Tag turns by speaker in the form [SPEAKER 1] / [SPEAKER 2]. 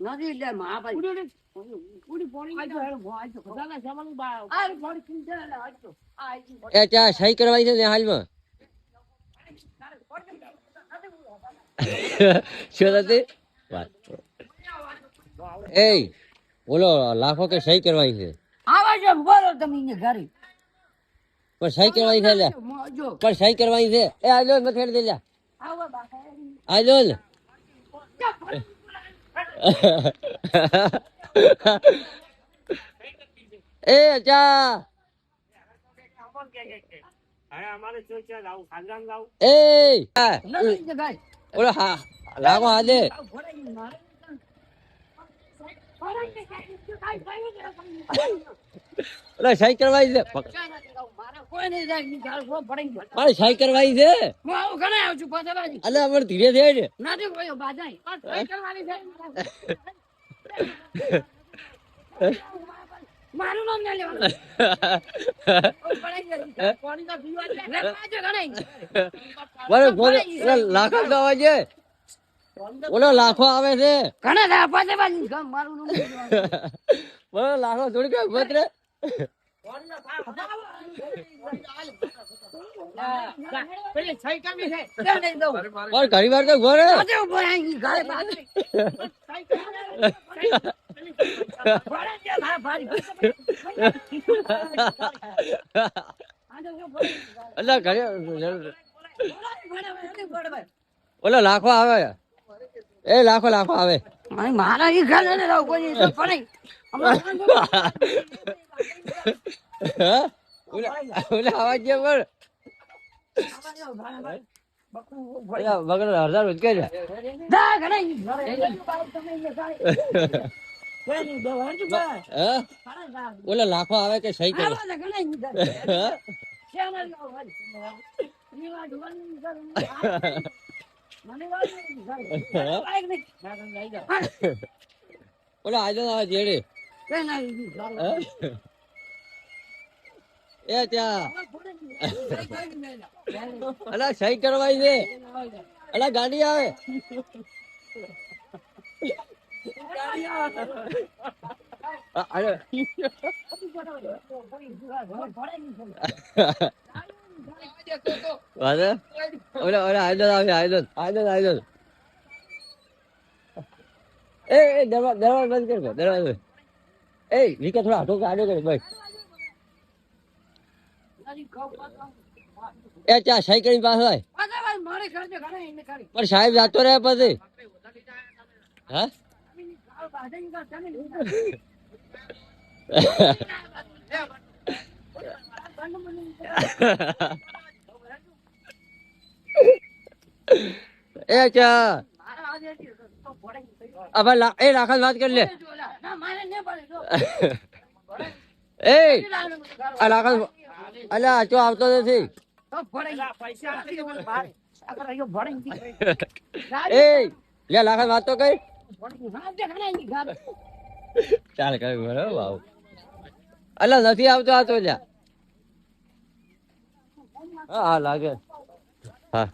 [SPEAKER 1] નથી લે મહાભાઈ
[SPEAKER 2] ઉડી ઉડી. ઉડી પોણી
[SPEAKER 1] આજો આજો.
[SPEAKER 2] બધાના શ્યામલનું બા-
[SPEAKER 1] આ ચિંતા લે, આજો.
[SPEAKER 3] એ ત્યાં સહી કરવાની છે ને હાલમાં? શું નથી વાત એ બોલો લાખો કે સહી કરવાની છે?
[SPEAKER 1] આવા જો બોલો તમે ઘરે.
[SPEAKER 3] પણ સહી કરવાની છે પણ સહી કરવાની છે. એ આજો ને દે લ્યા
[SPEAKER 1] આવો બાપા.
[SPEAKER 3] આજો ને એ ચા
[SPEAKER 2] હવે અમારે શું છે લાવું ખાનદાન લાવું
[SPEAKER 1] મારે.
[SPEAKER 3] સહી કરવાની છે
[SPEAKER 1] ગયો.
[SPEAKER 3] છે
[SPEAKER 1] હું આવું ઘરે આવું છું પાછા બાજી.
[SPEAKER 3] અલે ધીરે છે
[SPEAKER 1] નથી કોઈ. સહી કરવાની છે. મારું નામ ના લેવાનું. ગયું. છે.
[SPEAKER 3] ઓલો લાખો આવે છે ઓલો લાખો આવે છે
[SPEAKER 1] ઘણા બાજી. ગમ, મારું નામ
[SPEAKER 3] બોલો લાખો થોડી કઈ ઘણી વાર તો
[SPEAKER 1] ઊભો રહે.
[SPEAKER 3] ઓલો લાખો આવે. એ લાખો લાખો આવે.
[SPEAKER 1] મારી ઘર
[SPEAKER 3] ઓલા લાખો આવે કે સહી કરે ઓલા આજે આવે જેડે? એ ત્યાં. અલા સહી કરવાઈ દે અલા ગાડી આવે. અરે? ઓલા ઓલા આયદન આવે આયદન આયદન આયદન એ દરવાજ બંધ કરો દરવાજો એ વિકે થોડા હાથો આડો કરે ભાઈ? એ ત્યાં
[SPEAKER 1] સાયકલ એને કરી
[SPEAKER 3] પણ સાહેબ જતો રહે પછી. હા? એ ચા. હવે એ લાખા વાત કરી લે. એ. લાખા અલ્યા ચો આવતો નથી.
[SPEAKER 2] પેલા પૈસા આપી દો. મને બહાર.
[SPEAKER 3] એ લે લાખા વાત તો કઈ. ચાલ કઈ બરાબર ભાવ અલા નથી આવતો આતો લ્યા હા હા લાગે. હા.